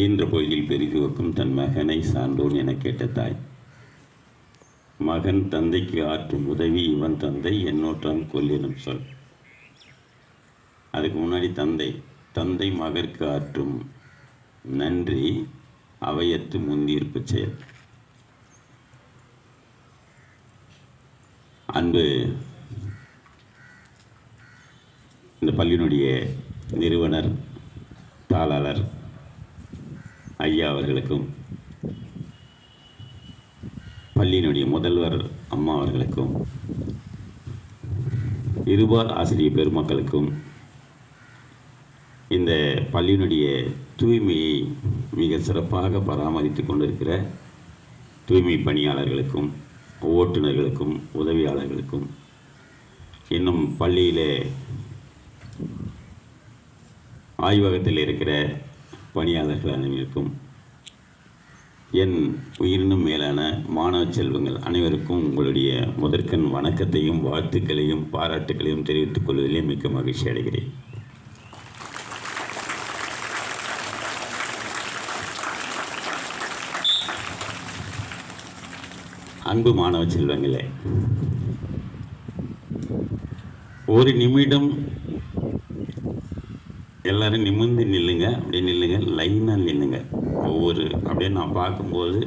ஈன்ற பொழுதில் பெரிதுவக்கும் தன் மகனை சான்றோன் என கேட்ட தாய். மகன் தந்தைக்கு ஆற்றும் உதவி இவன் தந்தை என்னோற்றம் கொல்லினும் சொல். அதுக்கு முன்னாடி தந்தை தந்தை மகற்கு ஆற்றும் நன்றி அவையத்து முந்தியிருப்பு செயல். அன்பு இந்த பள்ளியினுடைய நிறுவனர் தாளாளர் ஐயா அவர்களுக்கும் பள்ளியினுடைய முதல்வர் அம்மா அவர்களுக்கும் இருபால் ஆசிரியர் பெருமக்களுக்கும் இந்த பள்ளியினுடைய தூய்மையை மிக சிறப்பாக பராமரித்து கொண்டிருக்கிற தூய்மை பணியாளர்களுக்கும் ஓட்டுநர்களுக்கும் உதவியாளர்களுக்கும் இன்னும் பள்ளியில் ஆய்வகத்தில் இருக்கிற பணியாளர்கள் அனைவருக்கும் என் உயிரினும் மேலான மாணவ செல்வங்கள் அனைவருக்கும் உங்களுடைய முதற்கண் வணக்கத்தையும் வாழ்த்துக்களையும் பாராட்டுக்களையும் தெரிவித்துக் கொள்வதிலே மிக்க மகிழ்ச்சி அடைகிறேன். அன்பு மாணவ செல்வங்களே ஒரு நிமிடம் எல்லாரும் நிமிர்ந்து நில்லுங்க. அப்படியே நில்லுங்க. லைனாக நில்லுங்க. ஒவ்வொரு அப்படியே நான் பார்க்கும்போது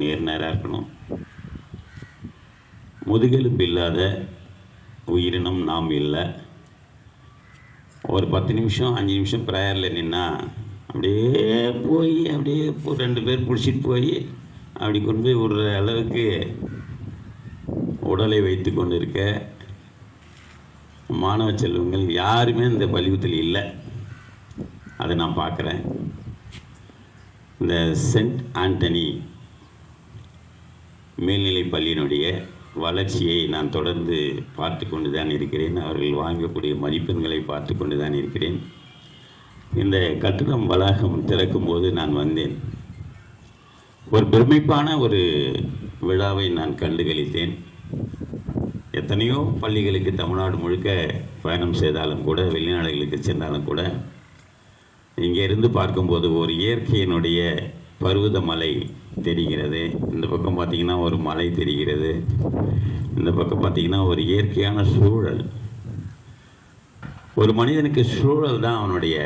நேர் நேராக இருக்கணும். முதுகெலும்பு இல்லாத உயிரினம் நாம் இல்லை. ஒரு பத்து நிமிஷம் அஞ்சு நிமிஷம் ப்ரேயரில் நின்னா அப்படியே போய் அப்படியே ரெண்டு பேர் பிடிச்சிட்டு போய் அப்படி கொண்டு போய் விடுற அளவுக்கு உடலை வைத்து கொண்டு இருக்க மாணவ செல்வங்கள் யாருமே இந்த பள்ளிக்கூடத்தில் இல்லை. அதை நான் பார்க்குறேன். இந்த சென்ட் ஆண்டனி மேல்நிலைப் பள்ளியினுடைய வளர்ச்சியை நான் தொடர்ந்து பார்த்து கொண்டு தான் இருக்கிறேன். அவர்கள் வாங்கக்கூடிய மதிப்பெண்களை பார்த்து கொண்டு தான் இருக்கிறேன். இந்த கட்டிடம் வளாகம் திறக்கும்போது நான் வந்தேன். ஒரு பெருமைப்பான ஒரு விழாவை நான் கண்டுகளித்தேன் எத்தனையோ பள்ளிகளுக்கு தமிழ்நாடு முழுக்க பயணம் செய்தாலும் கூட வெளிநாடுகளுக்கு சென்றாலும் கூட இங்கே இருந்து பார்க்கும்போது ஒரு இயற்கையினுடைய பருவத மலை தெரிகிறது. இந்த பக்கம் பார்த்தீங்கன்னா ஒரு மலை தெரிகிறது. இந்த பக்கம் பார்த்திங்கன்னா ஒரு இயற்கையான சூழல். ஒரு மனிதனுக்கு சூழல் தான் அவனுடைய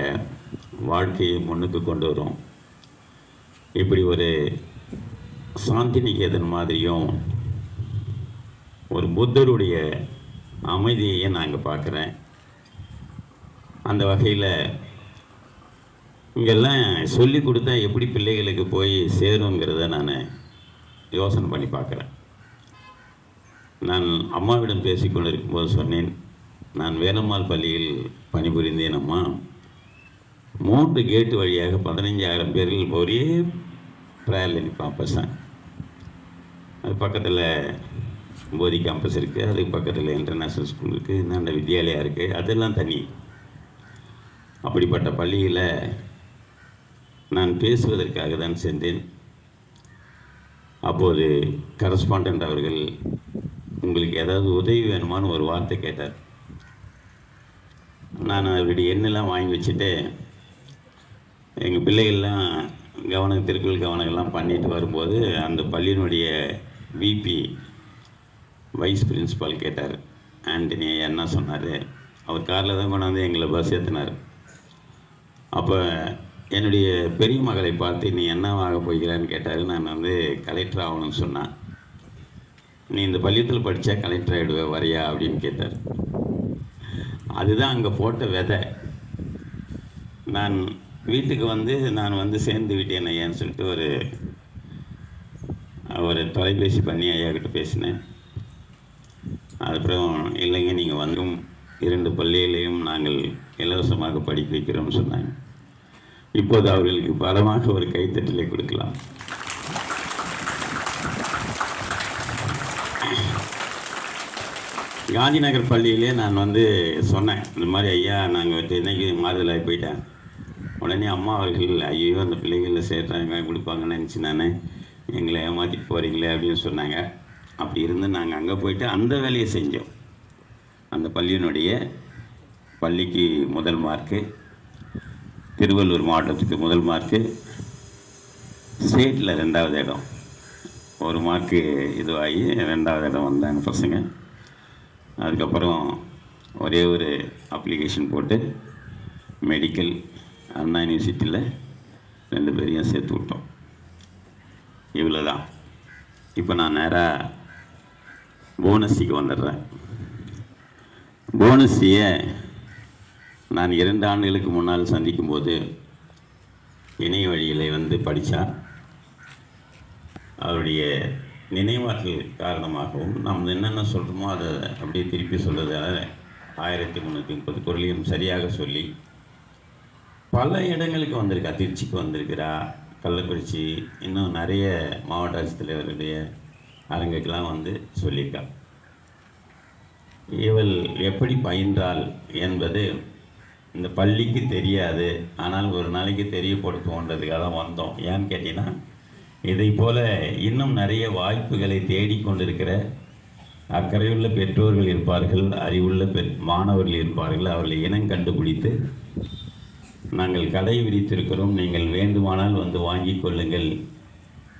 வாழ்க்கையை முன்னுக்கு கொண்டு வரும். இப்படி ஒரு சாந்தி நிகேதன் மாதிரியும் ஒரு புத்தருடைய அமைதியையும் நான் இங்கே பார்க்குறேன். அந்த வகையில் இங்கெல்லாம் சொல்லி கொடுத்தா எப்படி பிள்ளைகளுக்கு போய் சேருங்கிறத நான் யோசனை பண்ணி பார்க்குறேன். நான் அம்மாவிடம் பேசிக்கொண்டு இருக்கும்போது சொன்னேன் நான் வேலம்மாள் பள்ளியில் பணிபுரிந்தேன் அம்மா. மூன்று கேட்டு வழியாக பதினஞ்சாயிரம் பேர்கள் ஒரே ப்ரேயரில் நிற்பான் பசங்க அது பக்கத்தில் போதி கேம்பஸ் இருக்குது அதுக்கு பக்கத்தில் இன்டர்நேஷ்னல் ஸ்கூல் இருக்குது இந்தாண்ட வித்யாலயா இருக்குது அதெல்லாம் தனி. அப்படிப்பட்ட பள்ளியில் நான் பேசுவதற்காக தான் சென்றேன். அப்போது கரஸ்பாண்டன்ட் அவர்கள் உங்களுக்கு ஏதாவது உதவி வேணுமான்னு ஒரு வார்த்தை கேட்டார். நான் அவருடைய எண்ணெல்லாம் வாங்கி வச்சுட்டு எங்கள் பிள்ளைகள்லாம் கவனம் திருக்குள் கவனங்கள்லாம் பண்ணிட்டு வரும்போது அந்த பள்ளியினுடைய விபி வைஸ் பிரின்ஸிபால் கேட்டார். ஆண்டனி என்ன சொன்னார்? அவர் காரில் தான் கொண்டாந்து எங்களை பஸ் ஏற்றினார் அப்போ என்னுடைய பெரிய மகளை பார்த்து நீ என்ன ஆக போகிறான்னு கேட்டார். நான் வந்து கலெக்டர் ஆகணும்னு சொன்னேன். நீ இந்த பள்ளியத்தில் படித்தா கலெக்டர் ஆகிடுவே வரையா அப்படின்னு கேட்டார். அதுதான் அங்கே போட்ட விதை. நான் வீட்டுக்கு வந்து நான் வந்து சேர்ந்து விட்டேன் ஐயான்னு சொல்லிட்டு ஒரு ஒரு தொலைபேசி பண்ணி ஐயா கிட்ட பேசினேன். அதுக்கப்புறம் இல்லைங்க நீங்கள் வந்தும் இரண்டு பள்ளியிலையும் நாங்கள் இலவசமாக படிக்க வைக்கிறோம்னு சொன்னாங்க. இப்போது அவர்களுக்கு பலமாக ஒரு கைத்தட்டலை கொடுக்கலாம். காந்திநகர் பள்ளியிலே நான் வந்து சொன்னேன் இந்த மாதிரி ஐயா நாங்கள் வந்து இன்னைக்கு மாறுதலாகி போயிட்டேன்? உடனே அம்மா அவர்கள் ஐயோ அந்த பிள்ளைகளில் சேர்த்தாங்க கொடுப்பாங்கன்னு நினச்சி நான் எங்களை ஏமாற்றிட்டு போகிறீங்களே அப்படின்னு சொன்னாங்க. அப்படி இருந்து நாங்கள் அங்கே போயிட்டு அந்த வேலையை செஞ்சோம். அந்த பள்ளியினுடைய பள்ளிக்கு முதல் மார்க்கு திருவள்ளூர் மாவட்டத்துக்கு முதல் மார்க்கு ஸ்டேட்டில் ரெண்டாவது இடம். ஒரு மார்க்கு இதுவாகி ரெண்டாவது இடம் வந்தாங்க பசங்க. அதுக்கப்புறம் ஒரே ஒரு அப்ளிகேஷன் போட்டு மெடிக்கல் அண்ணா யூனிவர்சிட்டியில் ரெண்டு பேரையும் சேர்த்து விட்டோம். இவ்வளோ தான் இப்போ நான் நேராக போனஸிக்கு வந்துடுறேன். போனஸியை நான் இரண்டு ஆண்டுகளுக்கு முன்னால் சந்திக்கும்போது இணைய வழியில் வந்து படித்தார். அவருடைய நினைவாற்றல் காரணமாகவும் நாம் என்னென்ன சொல்கிறோமோ அதை அப்படியே திருப்பி சொல்கிறதால ஆயிரத்தி முந்நூற்றி முப்பது குரலையும் சரியாக சொல்லி பல இடங்களுக்கு வந்திருக்கா. திருச்சிக்கு வந்திருக்கிறா கள்ளக்குறிச்சி இன்னும் நிறைய மாவட்ட ஆட்சித்தலைவருடைய அரங்குக்கெல்லாம் வந்து சொல்லியிருக்கா. இவள் எப்படி பயின்றாள் என்பது இந்த பள்ளிக்கு தெரியாது. ஆனால் ஒரு நாளைக்கு தெரியப்படுத்துவோன்றதுக்காக தான் வந்தோம். ஏன்னு கேட்டிங்கன்னா இதை போல் இன்னும் நிறைய வாய்ப்புகளை தேடிக்கொண்டிருக்கிற அக்கறையுள்ள பெற்றோர்கள் இருப்பார்கள் அறிவுள்ள பெ மாணவர்கள் இருப்பார்கள். அவர்களை இனம் கண்டுபிடித்து நாங்கள் கடை விரித்திருக்கிறோம். நீங்கள் வேண்டுமானால் வந்து வாங்கி கொள்ளுங்கள்.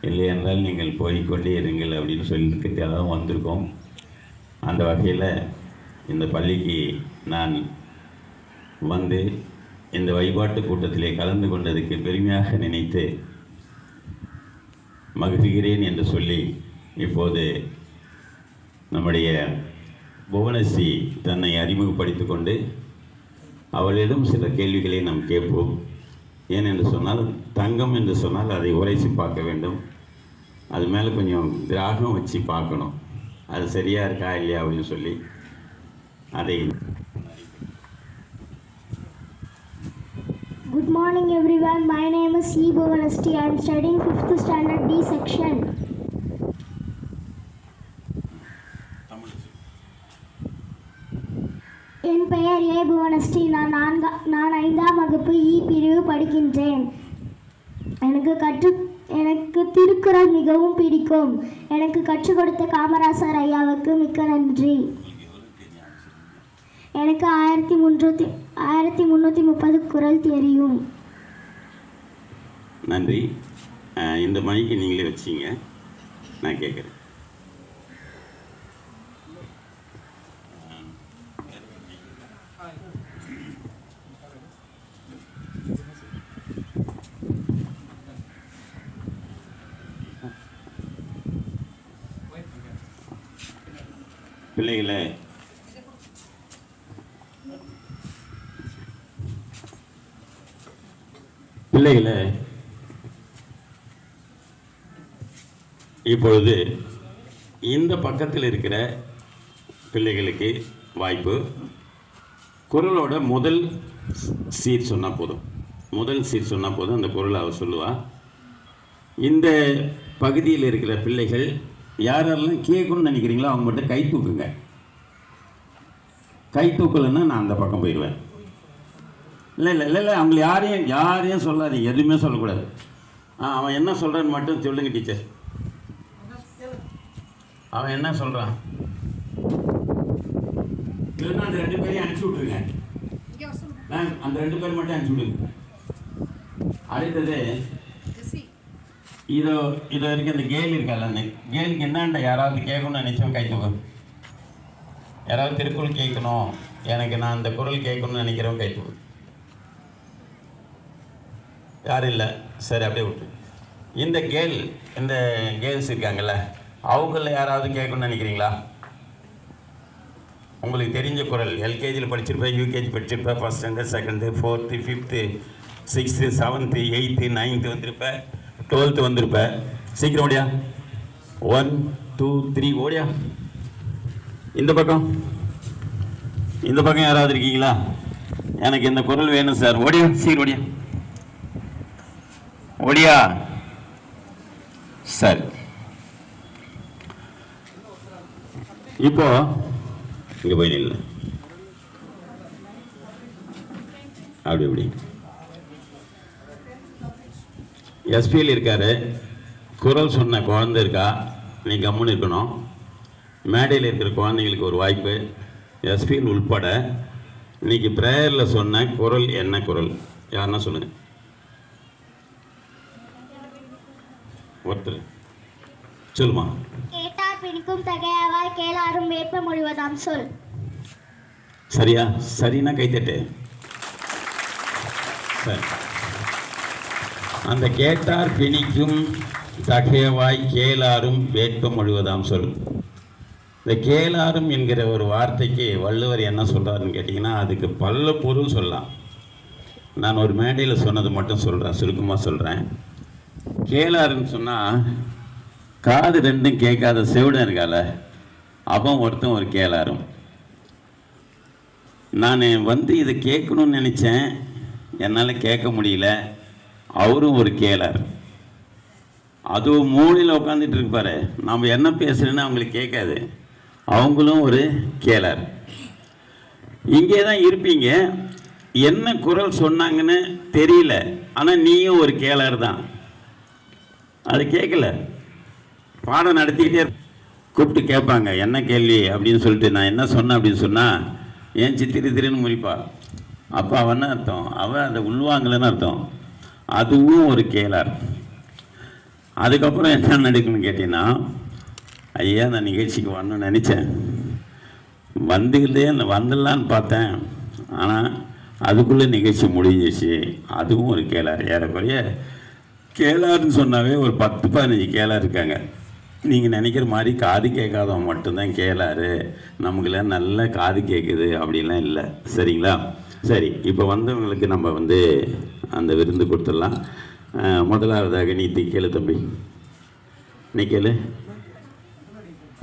இல்லை என்றால் நீங்கள் போய்க்கொண்டே இருங்கள் அப்படின்னு சொல்லியிருக்கிறதாக வந்திருக்கோம். அந்த வகையில் இந்த பள்ளிக்கு நான் வந்து இந்த வழிபாட்டு கூட்டத்திலே கலந்து கொண்டதுக்கு பெருமையாக நினைத்து மகிழ்கிறேன் என்று சொல்லி இப்போது நம்முடைய புவனஸ்ரீ தன்னை அறிமுகப்படுத்திக் கொண்டு அவளிடம் சில கேள்விகளை நாம் கேட்போம். ஏன் என்று சொன்னால் தங்கம் என்று சொன்னால் அதை உரைசி பார்க்க வேண்டும். அது மேலே கொஞ்சம் கிராகம் வச்சு பார்க்கணும். அது சரியாக இருக்கா இல்லையா அப்படின்னு சொல்லி அதை Good morning everyone. My name is E. Bhuvanasti. I am studying 5th standard D section. என் பெயர் ஏ புவனஸ்ரீ நான் நான்கா நான் ஐந்தாம் வகுப்பு இ பிரிவு படிக்கின்றேன் எனக்கு கற்று எனக்கு திருக்குறள் மிகவும் பிடிக்கும் எனக்கு கற்றுக் கொடுத்த காமராசர் ஐயாவுக்கு மிக்க நன்றி எனக்கு ஆயிரத்தி முன்னூற்றி ஆயிரத்தி முந்நூற்றி முப்பது குறள் தெரியும். நன்றி. இந்த மணிக்கு நீங்களே வச்சிங்க. நான் கேட்குறேன் பிள்ளைகளை பிள்ளைகளை இப்பொழுது இந்த பக்கத்தில் இருக்கிற பிள்ளைகளுக்கு வாய்ப்பு. குரலோட முதல் சீர் சொன்னால் போதும். முதல் சீர் சொன்னால் போதும் அந்த குரலை அவர் சொல்லுவா. இந்த பகுதியில் இருக்கிற பிள்ளைகள் யாரெல்லாம் கேட்கணும்னு நினைக்கிறீங்களோ அவங்க மட்டும் கை தூக்குங்க. கை தூக்கலைன்னா நான் அந்த பக்கம் போயிடுவேன். இல்லை இல்லை இல்லை இல்லை அவங்களை யாரையும் யாரையும் சொல்லாதீங்க. எதுவுமே சொல்லக்கூடாது. ஆ அவன் என்ன சொல்கிறான்னு மட்டும் சொல்லுங்க டீச்சர். அவன் என்ன சொல்கிறான் இல்லைன்னா அந்த ரெண்டு பேரையும் அனுப்பிச்சி விட்ருங்க அந்த ரெண்டு பேர் மட்டும் அனுப்பிச்சி விடுங்க. அடுத்தது இதோ இது வரைக்கும் இந்த கேள் இருக்கல அந்த கேளுக்கு என்னண்ட யாராவது கேட்கணும்னு நினைச்சவன் கை தூக்கும் யாராவது திருக்குறள் கேட்கணும். எனக்கு நான் இந்த குரல் கேட்கணும்னு நினைக்கிறவன் கை தூக்கு. யாரும் இல்லை சரி அப்படியே விட்டு. இந்த கேர்ள் இந்த கேர்ள்ஸ் இருக்காங்கல்ல அவங்கள யாராவது கேட்கணும்னு நினைக்கிறீங்களா? உங்களுக்கு தெரிஞ்ச குரல் எல்கேஜியில் படிச்சிருப்பேன் UKG படிச்சிருப்பேன் first standard second fourth fifth sixth seventh eighth ninth வந்திருப்பேன் டுவெல்த்து வந்திருப்பேன் சீக்கிரம் ஓடியா. ஒன் டூ த்ரீ ஓடியா. இந்த பக்கம். இந்த பக்கம் யாராவது இருக்கீங்களா? எனக்கு இந்த குரல் வேணும் சார். ஓடியா சீக்கிரம் ஓடியா. ஓடியா சரி. இப்போ இங்கே போய் நில்ல. அப்படி அப்படி. எஸ்பியில் இருக்காரு. குரல் சொன்ன குழந்தை இருக்கா? நீ கம்முன்னு இருக்கணும். மேடையில் இருக்கிற குழந்தைங்களுக்கு ஒரு வாய்ப்பு. எஸ்பியில் உள்பட இன்னைக்கு ப்ரேயரில் சொன்ன குரல் என்ன குரல்? யாருன்னா சொல்லுங்கள் ஒருத்தர். சொல்லுமா. கேட்டார் பிடிக்கும் தகையாவாய் கேளாரும் வேட்ப மொழிவதாம் சொல். சரியா? சரின்னா கைத்தட்டு. சரி. அந்த கேட்டார் பிணிக்கும் தகையவாய் கேளாரும் வேட்பம் முழுவதாம் சொல். இந்த கேளாரும் என்கிற ஒரு வார்த்தைக்கு வள்ளுவர் என்ன சொல்றாருன்னு கேட்டிங்கன்னா அதுக்கு பல பொருள் சொல்லலாம். நான் ஒரு மேடையில் சொன்னது மட்டும் சொல்கிறேன் சுருக்கமாக சொல்கிறேன் கேளாருன்னு சொன்னால் காது ரெண்டும் கேட்காத செவிடன் இருக்கால அவன் ஒருத்தன் ஒரு கேளாரும். நான் வந்து இதை கேட்கணும்னு நினச்சேன் என்னால் கேட்க முடியல அவரும் ஒரு கேளார். அதுவும் மூலையில் உட்காந்துட்டு இருப்பார் நம்ம என்ன பேசுகிறேன்னு அவங்களுக்கு கேட்காது. அவங்களும் ஒரு கேளார். இங்கே தான் இருப்பீங்க என்ன குரல் சொன்னாங்கன்னு தெரியல ஆனால் நீயும் ஒரு கேளார் தான். அது கேட்கல பாடம் நடத்திக்கிட்டே கூப்பிட்டு கேட்பாங்க என்ன கேள்வி? அப்படின்னு சொல்லிட்டு நான் என்ன சொன்னேன்? அப்படின்னு சொன்னால் ஏன் சித்திரி திரின்னு முழிப்பா? அப்போ அவன் அர்த்தம்? அவன் அதை உள்வாங்கலைன்னு அர்த்தம்? அதுவும் ஒரு கேளார். அதுக்கப்புறம் என்ன நடக்குன்னு கேட்டீங்கன்னா ஐயா நான் நிகழ்ச்சிக்கு வரணும்னு நினச்சேன். வந்துக்கிட்டே வந்துடலான்னு பார்த்தேன். ஆனால் அதுக்குள்ளே நிகழ்ச்சி முடிஞ்சிச்சு அதுவும் ஒரு கேளார். ஏறக்குறைய கேளார்னு சொன்னாவே ஒரு பத்து பதினஞ்சு கேளார் இருக்காங்க. நீங்கள் நினைக்கிற மாதிரி காது கேட்காதவன் மட்டும்தான் கேளாரு. நமக்குலாம் நல்ல காது கேட்குது அப்படிலாம் இல்லை. சரிங்களா? சரி இப்போ வந்தவங்களுக்கு நம்ம வந்து அந்த விருந்து கொடுத்துடலாம். முதலாவதாக நீ கேளு தம்பி. நீ கேளு.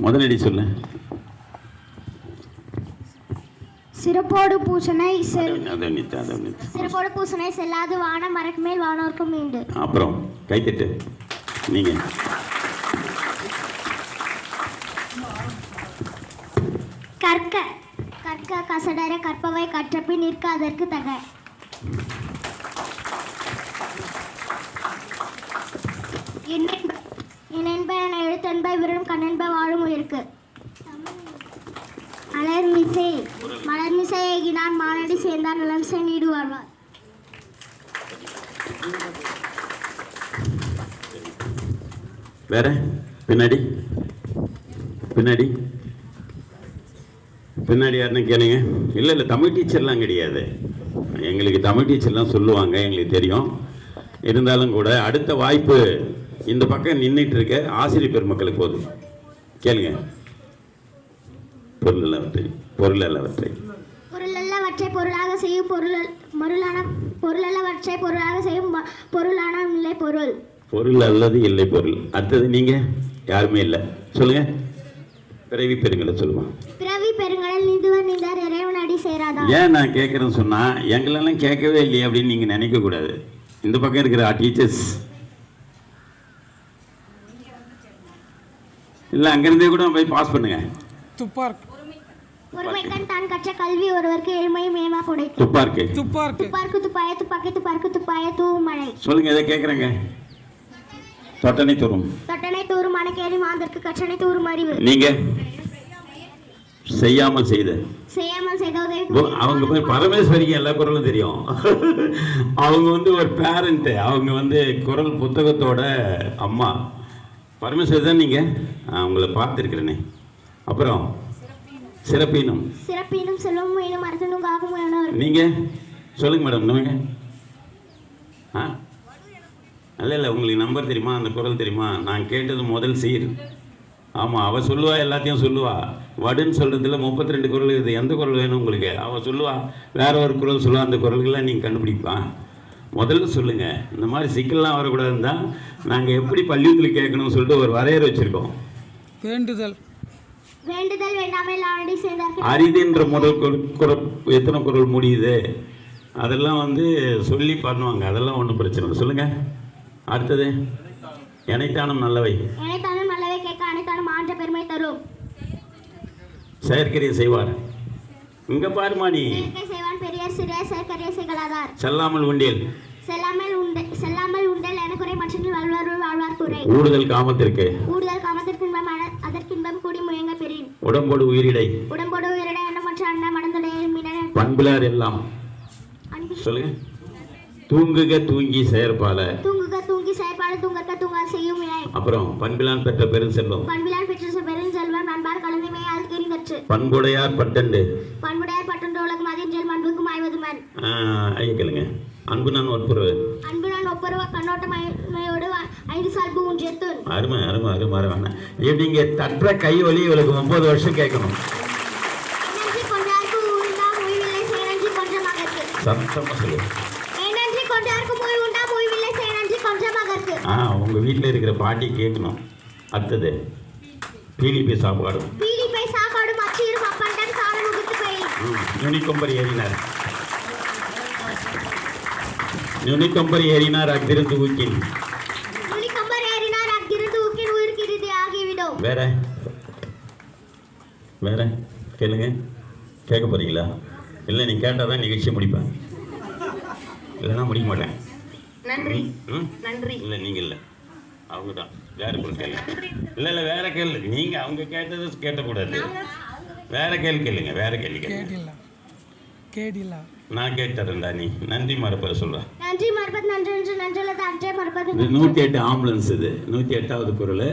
முதலடி சொல்லு. சிறப்போடு பூசனை சிறப்போடு பூசனை செல்லாது வானம் மரக்கு மேல் வானோர்க்கும் மீண்டு. அப்புறம் கைத்தட்டு. நீங்கள் கற்க கற்க கசடர கற்பவை கற்றபின் நிற்க அதற்கு தக என எழுத்தென்ப விரலும் கண்ணென்ப வாழும் உயிருக்கு. மலர்மிசை மலர்மிசை ஏகினான் மானடி சேர்ந்தார் நலமிசை நீடு வாழ்வார் வேற? பின்னாடி? பின்னாடி? பின்னாடி யாருன்னு கேளுங்க. இல்லை இல்லை தமிழ் டீச்சர்லாம் கிடையாது. எங்களுக்கு தமிழ் டீச்சர்லாம் சொல்லுவாங்க எங்களுக்கு தெரியும். இருந்தாலும் கூட அடுத்த வாய்ப்பு இந்த பக்கம் நின்றுட்டு இருக்க ஆசிரியர் பெருமக்களுக்கு போதும். கேளுங்க. பொருள் எல்லாவற்றை பொருள் எல்லாவற்றை பொருளல்லவற்றை பொருளாக செய்யும் பொருள் மருளான பொருளல்லவற்றை பொருளாக செய்யும் பொருளான இல்லை பொருள். பொருள் அல்லது இல்லை பொருள். அடுத்தது நீங்க? யாருமே இல்லை. சொல்லுங்க. பிறவி பெருங்களை சொல்லுவோம் பிறவி பெருங்கடல் நீந்துவர் நீந்தார் இறைவன் அடி சேராதா? ஏன் நான் கேட்குறேன்னு சொன்னால் எங்களெல்லாம் கேட்கவே இல்லையே அப்படின்னு நீங்கள் நினைக்கக்கூடாது இந்த பக்கம் இருக்கிற டீச்சர்ஸ் இல்லை அங்கேருந்தே கூட போய் பாஸ் பண்ணுங்க. துப்பார்க் ஒருமைக்கண் தான் கற்ற கல்வி ஒருவருக்கு எளிமை மேமா புடைக்கும் துப்பா இருக்கு துப்பார்க்கு. துப்பார்க்கு துப்பாய துப்பாக்கி துப்பார்க்கு துப்பாய தூவும் மழை சொல்லுங்க எதை கேட்குறேங்க தொட்டனை தூரும். தொட்டனை தூரும் மணக்கேறி மாந்தற்கு கற்றனை தூரும் அறிவு. நீங்க செய்யாமல் செய்த. செய்யாமல் செய்த அவங்க போய் பரமேஸ்வரிக்கு எல்லா குரலும் தெரியும். அவங்க வந்து ஒரு பேரண்ட்டு அவங்க வந்து குரல் புத்தகத்தோட அம்மா. பரமேஸ்வரி தான் நீங்கள் அவங்கள பார்த்துருக்குறேனே. அப்புறம் சிறப்பீனம். சிறப்பினும் செல்வம் எனும் அரசனும் காக்கும் எனும் நீங்கள் சொல்லுங்க மேடம் நீங்கள் ஆ? இல்லை இல்லை உங்களுக்கு நம்பர் தெரியுமா? அந்த குரல் தெரியுமா? நான் கேட்டது முதல் சீர். ஆமாம் அவள் சொல்லுவா எல்லாத்தையும் சொல்லுவா. வடுன்னு சொல்கிறதுல முப்பத்தி ரெண்டு குரல் இது எந்த குரல் வேணும் உங்களுக்கு? அவள் சொல்லுவா வேற ஒரு குரல் சொல்லுவா. அந்த குரல்கள்லாம் நீங்கள் கண்டுபிடிப்பான் முதல்ல சொல்லுங்கள் இந்த மாதிரி சிக்கல்லாம் வரக்கூடாதுன்னு தான் நாங்கள் எப்படி பள்ளியத்தில் கேட்கணும்னு சொல்லிட்டு ஒரு வரையறை வச்சுருக்கோம். வேண்டுதல். வேண்டுதல் வேண்டாமல் ஆடி சேர்ந்தார்கள் அரிதுன்ற முதல் குரல் எத்தனை குரல் முடியுது? அதெல்லாம் வந்து சொல்லி பண்ணுவாங்க. அதெல்லாம் ஒன்றும் பிரச்சனை இல்லை. சொல்லுங்கள் அடுத்தது. இணைத்தானம் நல்லவை. அனைத்தாலும் நல்லவை கேட்க அனைத்தாலும் ஆன்ற பெருமை தரும். செயற்கரிய செய்வார். இங்கே பாருமா நீ. செய்வான் பெரியார் சிறியார் செயற்கரிய செய்களாதார் செல்லாமல் உண்டியல். செல்லாமல் உண்டு செல்லாமல் உண்டல் என குறை மற்றவர்கள் வாழ்வார் வாழ்வார் குறை. ஊடுதல் காமத்திற்கு. கூடுதல் உடம்போடு உயிரிடை. உடம்போடு உயிரிட எண்ணமற்ற அண்ணா மடந்துடைய மீன பண்பிலார் எல்லாம். சொல்லுங்க. தூங்குக தூங்கி செயற்பால. தூங்குக தூங்கி செயற்பாடு தூங்கற்க தூங்கால் செய்யும் அப்புறம் பண்பிலான் பெற்ற பெருஞ்செல்வம் பண்பிலான் பெற்ற பெருஞ்செல்வம் அன்பார் கலந்தமையை அதுக்கறி கற்று. பண்புடையார் பட்டண்டு. பண்புடையார் பட்டன்ற உலகம் அதிர்ஞ்சல் மண்புக்கும் ஆய்வதுமன் ஐயா கேளுங்க. அன்பு நான் ஒப்புரவு. அன்பு நான் ஒப்புரவ அருமை அருமை அருமை அருமை. இப்படிங்க தட்டுற கை வலி இவளுக்கு ஒன்பது வருஷம் கேட்கணும். சத்தமாக சொல்லு. ஆ உங்கள் வீட்டில் இருக்கிற பாட்டி கேட்கணும். அடுத்தது பிடிபி சாப்பாடு. பீடிப்பை சாப்பாடு மச்சீரும் அப்பண்டன் முகத்து பயில் நுனிக்கொம்பர் ஏறினார். நுனிக்கொம்பர் ஏறினார் அங்கிருந்து ஊக்கின் நுனிக்கம்பர் ஏறினார் அங்கிருந்து ஊக்கின் உயிருக்கு இறுதி ஆகிவிடும் வேற? வேற? கேளுங்க. கேட்க போகிறீங்களா இல்லை நீ கேட்டால் தான் நிகழ்ச்சியை முடிப்பேன். இல்லைன்னா முடிக்க மாட்டேன். நன்றி. நன்றி. இல்லை நீங்கள் இல்லை. அவங்க தான் வேற கேள்வி. இல்லை இல்லை வேறு கேள்வி. நீங்கள் அவங்க கேட்டதை கேட்டக்கூடாது. வேறு கேள்வி கேளுங்க. வேறு கேள்வி கேட்கலாம் கேடில நான் கேட்டறேன்டா நீ. நன்றி மறப்பது சொல்கிறேன் நன்றி மறப்பது நன்றி நன்றி நன்றி அன்றே மறப்பது 108 ஆம்புலன்ஸ் இது. 108வது குரல்.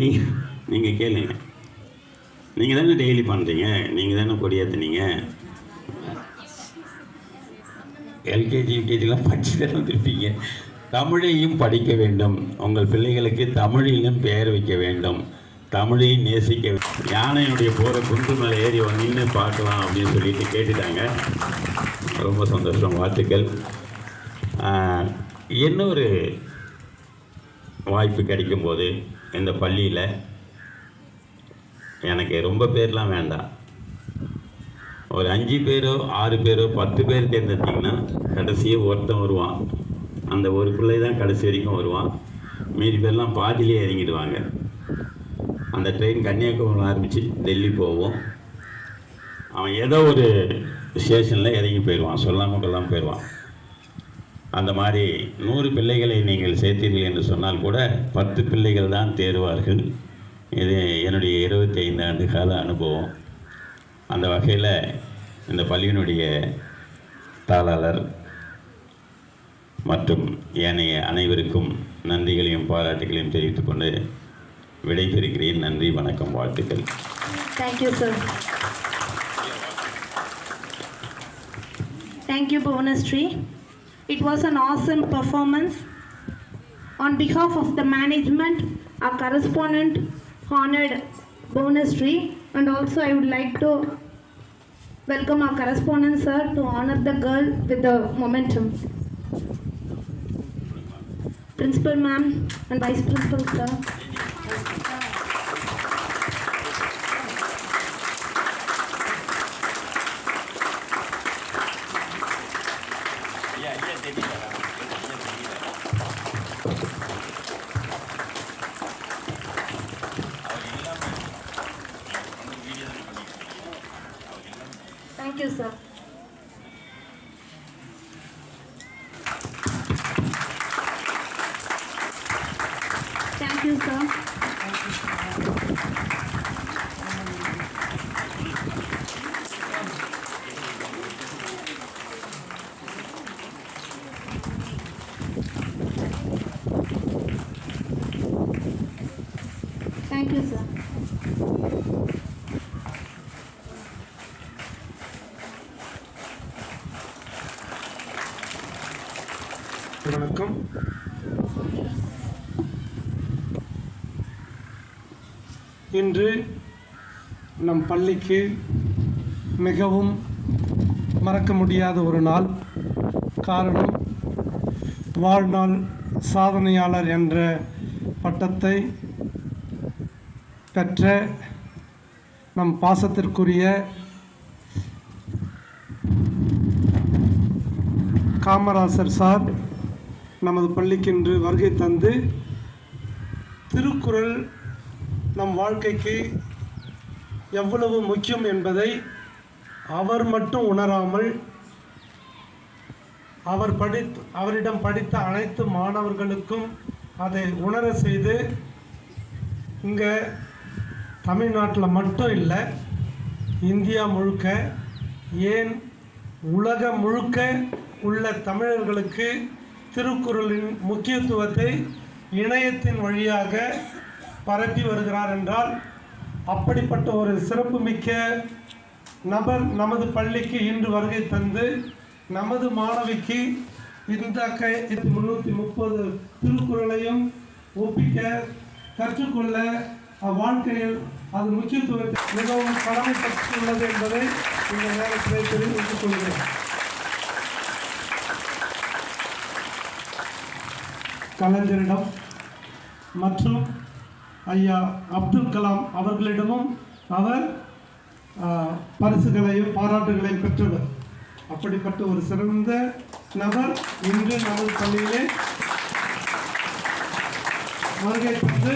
நீ நீங்கள் கேளுங்க. நீங்கள் தானே டெய்லி பண்ணுறீங்க நீங்கள் தானே கொடியாத்துனீங்க எல்கேஜி யூகேஜிலாம் படிச்சு தானே வந்திருப்பீங்க. தமிழையும் படிக்க வேண்டும். உங்கள் பிள்ளைகளுக்கு தமிழிலும் பெயர் வைக்க வேண்டும். தமிழை நேசிக்க வேண்டும். யானையினுடைய போகிற குன்று மேலே ஏறி நின்று பார்க்கலாம் அப்படின்னு சொல்லிட்டு கேட்டுட்டாங்க. ரொம்ப சந்தோஷம் வாழ்த்துக்கள். என்ன இன்னொரு வாய்ப்பு கிடைக்கும்போது இந்த பள்ளியில் எனக்கு ரொம்ப பேர்லாம் வேண்டாம். ஒரு அஞ்சு பேரோ ஆறு பேரோ பத்து பேர் தேர்ந்தெடுத்தீங்கன்னா கடைசியே ஒருத்தன் வருவான். அந்த ஒரு பிள்ளை தான் கடைசி வரைக்கும் வருவான். மீதி பேர்லாம் பாதியிலே இறங்கிடுவாங்க. அந்த ட்ரெயின் கன்னியாகுமரி ஆரம்பித்து டெல்லி போவோம். அவன் ஏதோ ஒரு ஸ்டேஷனில் இறங்கி போயிடுவான். சொல்லாமல் கொள்ளாமல் போயிடுவான். அந்த மாதிரி நூறு பிள்ளைகளை நீங்கள் சேர்த்தீர்கள் என்று சொன்னால் கூட பத்து பிள்ளைகள் தான் தேர்வார்கள். இது என்னுடைய இருபத்தி ஐந்து ஆண்டு கால அனுபவம். அந்த வகையில் இந்த பள்ளியினுடைய தாளாளர் மற்றும் ஏனைய அனைவருக்கும் நன்றிகளையும் பாராட்டுகளையும் தெரிவித்துக் கொண்டு விடைபெறுகிறேன். நன்றி வணக்கம் வாழ்த்துக்கள். Thank you sir thank you Bhuvanasri it was an awesome performance awesome performance. On behalf of the management, our correspondent honored Bhuvanashri, and also I would like to welcome our correspondent, sir, to honor the girl with the momentum. Principal ma'am and vice principal, sir. நம் பள்ளிக்கு மிகவும் மறக்க முடியாத ஒரு நாள். காரணம் வாழ்நாள் சாதனையாளர் என்ற பட்டத்தை பெற்ற நம் பாசத்திற்குரிய காமராசர் சார் நமது பள்ளிக்கு இன்று வருகை தந்து திருக்குறள் நம் வாழ்க்கைக்கு எவ்வளவு முக்கியம் என்பதை அவர் மட்டும் உணராமல் அவர் படித்து அவரிடம் படித்த அனைத்து மாணவர்களுக்கும் அதை உணர செய்து இங்கே தமிழ்நாட்டில் மட்டும் இல்லை இந்தியா முழுக்க ஏன் உலகம் முழுக்க உள்ள தமிழர்களுக்கு திருக்குறளின் முக்கியத்துவத்தை இணையத்தின் வழியாக பரப்பி வருகிறார் என்றால் அப்படிப்பட்ட ஒரு சிறப்புமிக்க நபர் நமது பள்ளிக்கு இன்று வருகை தந்து நமது மாணவிக்கு இந்த கை முன்னூற்றி முப்பது திருக்குறளையும் ஒப்பிக்க கற்றுக்கொள்ள வாழ்க்கையில் அது முக்கியத்துவத்தை மிகவும் கடமைப்பட்டுள்ளது என்பதை இந்த நேரத்தில் தெரிவித்துக் கொள்கிறேன். கலைஞரிடம் மற்றும் ஐயா அப்துல் கலாம் அவர்களிடமும் அவர் பரிசுகளையும் பாராட்டுகளையும் பெற்றவர் அப்படிப்பட்ட ஒரு சிறந்த நபர் இன்று நமது பள்ளியிலே வருகை பெற்று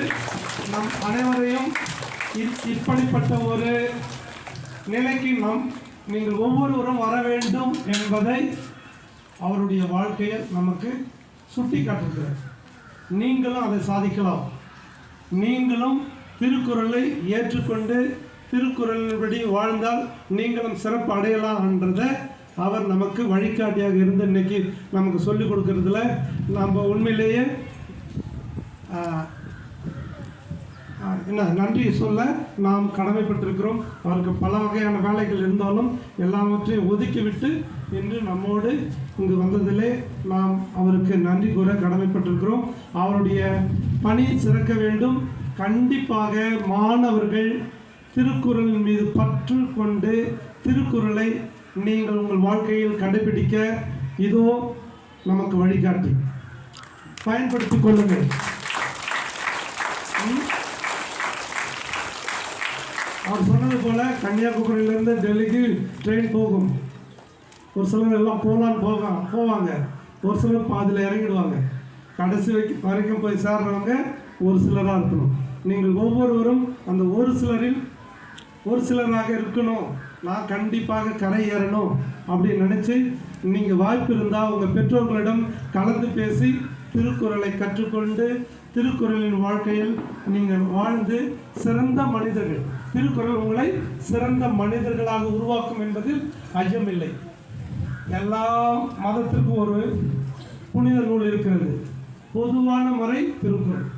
நம் அனைவரையும் இப்படிப்பட்ட ஒரு நிலைக்கு நம் நீங்கள் ஒவ்வொருவரும் வர வேண்டும் என்பதை அவருடைய வாழ்க்கையில் நமக்கு சுட்டி காட்டுகிறார் நீங்களும் அதை சாதிக்கலாம். நீங்களும் திருக்குறளை ஏற்றுக்கொண்டு திருக்குறளின்படி வாழ்ந்தால் நீங்களும் சிறப்பு அடையலாம்ன்றத அவர் நமக்கு வழிகாட்டியாக இருந்து இன்னைக்கு நமக்கு சொல்லிக் கொடுக்கறதுல நம்ம உண்மையிலேயே என்ன நன்றி சொல்ல நாம் கடமைப்பட்டிருக்கிறோம். அவருக்கு பல வகையான வேலைகள் இருந்தாலும் எல்லாவற்றையும் ஒதுக்கிவிட்டு இன்று நம்மோடு இங்கு வந்ததிலே நாம் அவருக்கு நன்றி கூற கடமைப்பட்டிருக்கிறோம். அவருடைய பணி சிறக்க வேண்டும். கண்டிப்பாக மாணவர்கள் திருக்குறளின் மீது பற்று கொண்டு திருக்குறளை நீங்கள் உங்கள் வாழ்க்கையில் கண்டுபிடிக்க இதோ நமக்கு வழிகாட்டி. பயன்படுத்திக் கொள்ளுங்கள் ம்? அவர் சொன்னது கன்னியாகுமரியிலேருந்து டெல்லிக்கு ட்ரெயின் போகும். ஒரு சிலர் எல்லாம் போகலான்னு போக போவாங்க. ஒரு சிலர் பாதியில் இறங்கிடுவாங்க. கடைசி வைக்க- வரைக்கும் போய் சேர்றவங்க ஒரு சிலராக இருக்கணும். நீங்கள் ஒவ்வொருவரும் அந்த ஒரு சிலரில் ஒரு சிலராக இருக்கணும். நான் கண்டிப்பாக கரை ஏறணும் அப்படின்னு நினச்சி நீங்கள் வாய்ப்பு இருந்தால் உங்கள் பெற்றோர்களிடம் கலந்து பேசி திருக்குறளை கற்றுக்கொண்டு திருக்குறளின் வாழ்க்கையில் நீங்கள் வாழ்ந்து சிறந்த மனிதர்கள். திருக்குறள் உங்களை சிறந்த மனிதர்களாக உருவாக்கும் என்பதில் ஐயமில்லை. எல்லா மதத்திற்கும் ஒரு புனித நூல் இருக்கிறது. பொதுவான முறை திருக்குறள்.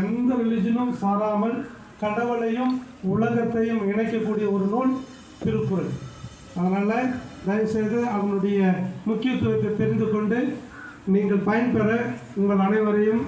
எந்த ரிலிஜனும் சாராமல் கடவுளையும் உலகத்தையும் இணைக்கக்கூடிய ஒரு நூல் திருக்குறள். அதனால் தயவுசெய்து அதனுடைய முக்கியத்துவத்தை தெரிந்து கொண்டு நீங்கள் பயன்பெற உங்கள் அனைவரையும்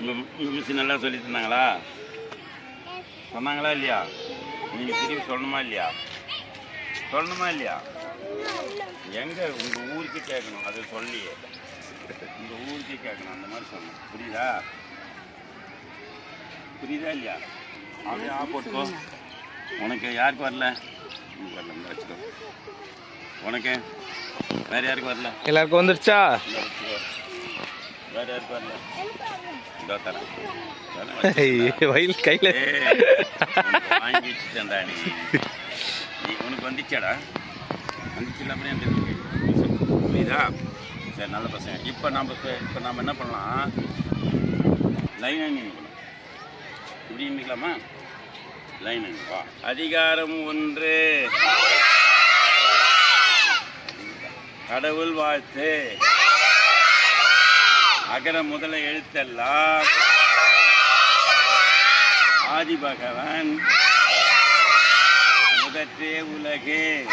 உங்கள் உங்கள் மிஸ் நல்லா சொல்லி தந்தாங்களா? சொன்னாங்களா இல்லையா? நீங்கள் திருப்பி சொல்லணுமா இல்லையா? சொல்லணுமா இல்லையா? எங்க உங்க ஊருக்கு கேட்கணும் அது சொல்லியே. உங்க ஊருக்கு கேட்கணும் அந்த மாதிரி சொல்லணும். புரியுதா? புரியுதா இல்லையா? அப்படியே ஆ போட்டுக்கோ. உனக்கு யாருக்கு வரல? உனக்கு வரல இந்த வச்சுக்கோ. உனக்கு வேற யாருக்கு வரல? எல்லாருக்கும் வந்துருச்சா? வேற யாருக்கு வரல? வயல் கையில. வாங்கி வச்சுட்டேன்டா நீ. நீ உனக்கு வந்துச்சாடா? எப்படி இருக்கு? புரியுதா? சரி நல்ல பசங்க. இப்போ நம்ம இப்போ நம்ம என்ன பண்ணலாம்? லைனாக நிற்கணும் இப்படி நிற்கலாமா லைன் வா. அதிகாரம் ஒன்று. கடவுள் வாழ்த்து. அகர முதல எழுத்தெல்லாம். ஆதிபகவன். முதற்றே உலகு.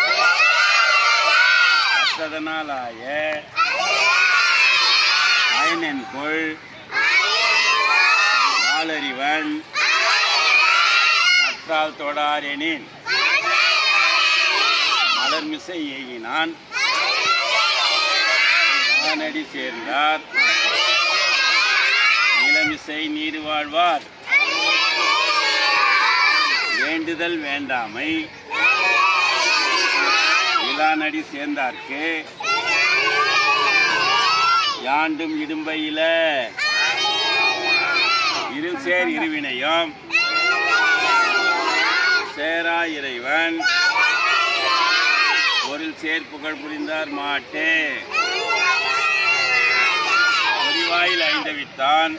அத்ததனாலாய. அயனென்கொள் ஆளறிவன். மற்றால் தொடாரெனின். மலர்மிசை ஏகினான் வானடி சேர்ந்தார். நிலமிசை நீடு வாழ்வார் வேண்டுதல் வேண்டாமை. இளாநடி சேர்ந்தார்க்கு. யாண்டும் இடும்பையில. இரு சேர் இருவினையும். சேரா இறைவன். பொருள் சேர் புகழ் புரிந்தார் மாட்டே. பொறிவாயில் ஐந்தவித்தான்.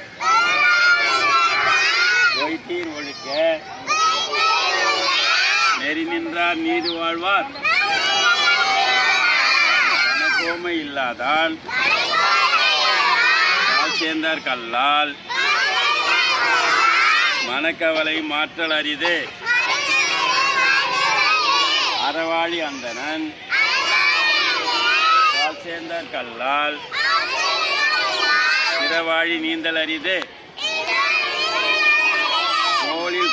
பொய்த்தீர் ஒழுக்க. நெறி நின்றார் நீடு வாழ்வார். கோமை இல்லாதால். சேர்ந்தார் கல்லால். மனக்கவலை மாற்றல் அரிது. அறவாளி அந்தனன் சேர்ந்தார் கல்லால். பிறவாழி நீந்தல் அரிது.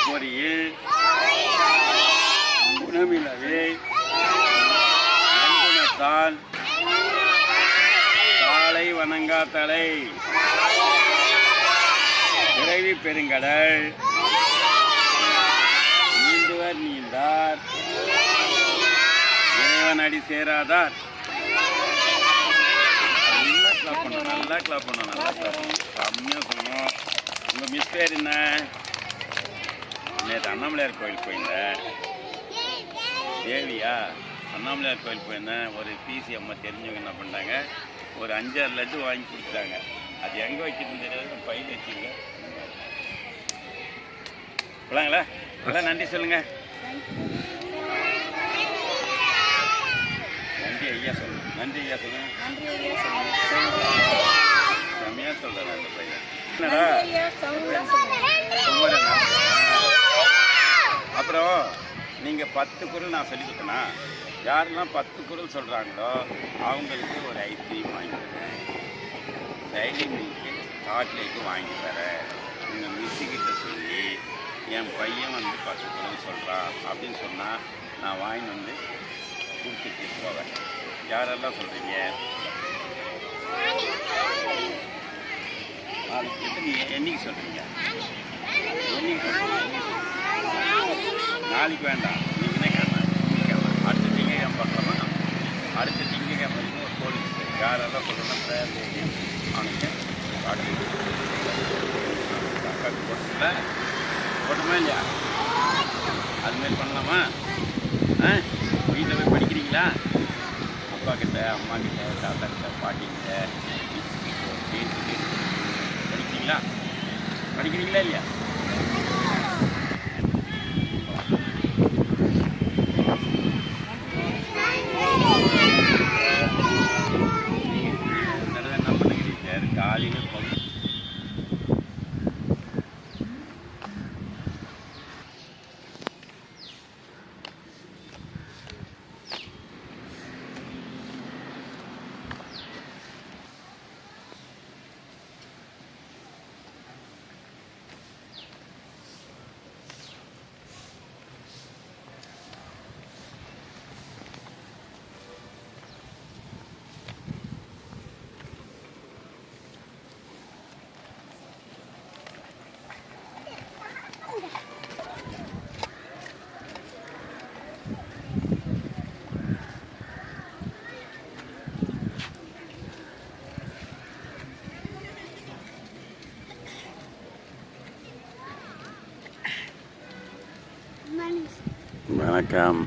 பொறியில் குணமில்லவே குணத்தான் காலை வணங்காத்தலை தலை பிறவி பெருங்கடல் நீந்துவர் நீந்தார். இறைவன் அடி சேராதார். நல்லா கிளாப் பண்ணணும் நல்லா கிளாப் பண்ணணும் நல்லா கிளாப் பண்ணணும். செம்மையாக சொல்லணும் உங்கள் மிஸ் பேர் என்ன? நேற்று அண்ணாமலையார் கோயில் போயிருந்தேன். தேவியா அண்ணாமலையார் கோயில் போயிருந்தேன். ஒரு பிசி அம்மா தெரிஞ்சவங்க என்ன பண்ணாங்க ஒரு அஞ்சாறு லட்டு வாங்கி கொடுத்தாங்க அது எங்கே வைக்கிறது தெரியாது பையில் வச்சுங்க போலாங்களா? எல்லாம் நன்றி சொல்லுங்க. நன்றி ஐயா சொல்லுங்க. நன்றி ஐயா சொல்லுங்க. செம்மையா சொல்றேன் அந்த பையன். என்னடா. அப்புறம் நீங்கள் பத்து குரல் நான் சொல்லி கொடுத்தேனா? யாரெல்லாம் பத்து குரல் சொல்கிறாங்களோ அவங்களுக்கு ஒரு ஐஸ்கிரீம் வாங்கி தரேன். டைரி மில்க்கு சாக்லேட்டு வாங்கி தரேன். உங்கள் மிஸ்ஸுக்கிட்ட சொல்லி என் பையன் வந்து பத்து குரல் சொல்கிறான் அப்படின்னு சொன்னால் நான் வாங்கிட்டு வந்து கொடுத்துட்டு போவேன். யாரெல்லாம் சொல்கிறீங்க என்னைக்கு சொல்கிறீங்க என்னைக்கு சொல்கிறீங்க நாளைக்கு வேண்டாம். இன்னைக்கு கிழமை திங்கக்கிழமை அடுத்த திங்கக்கிழமை பார்க்கலாமா? அடுத்த திங்கக்கிழமை ஒரு கோழி இருக்கு. யாரெல்லாம் சொல்லணும் ப்ரேயர் டேக்கு அவனுக்கு காட்டு அக்காவுக்கு போட்டுல போட்டோமா இல்லையா? அதுமாரி பண்ணலாமா? ஆ? வீட்டில் போய் படிக்கிறீங்களா? அப்பா கிட்ட அம்மா கிட்ட தாத்தா கிட்ட பாட்டி கிட்ட. படிக்கிறீங்களா? படிக்கிறீங்களா இல்லையா? வணக்கம்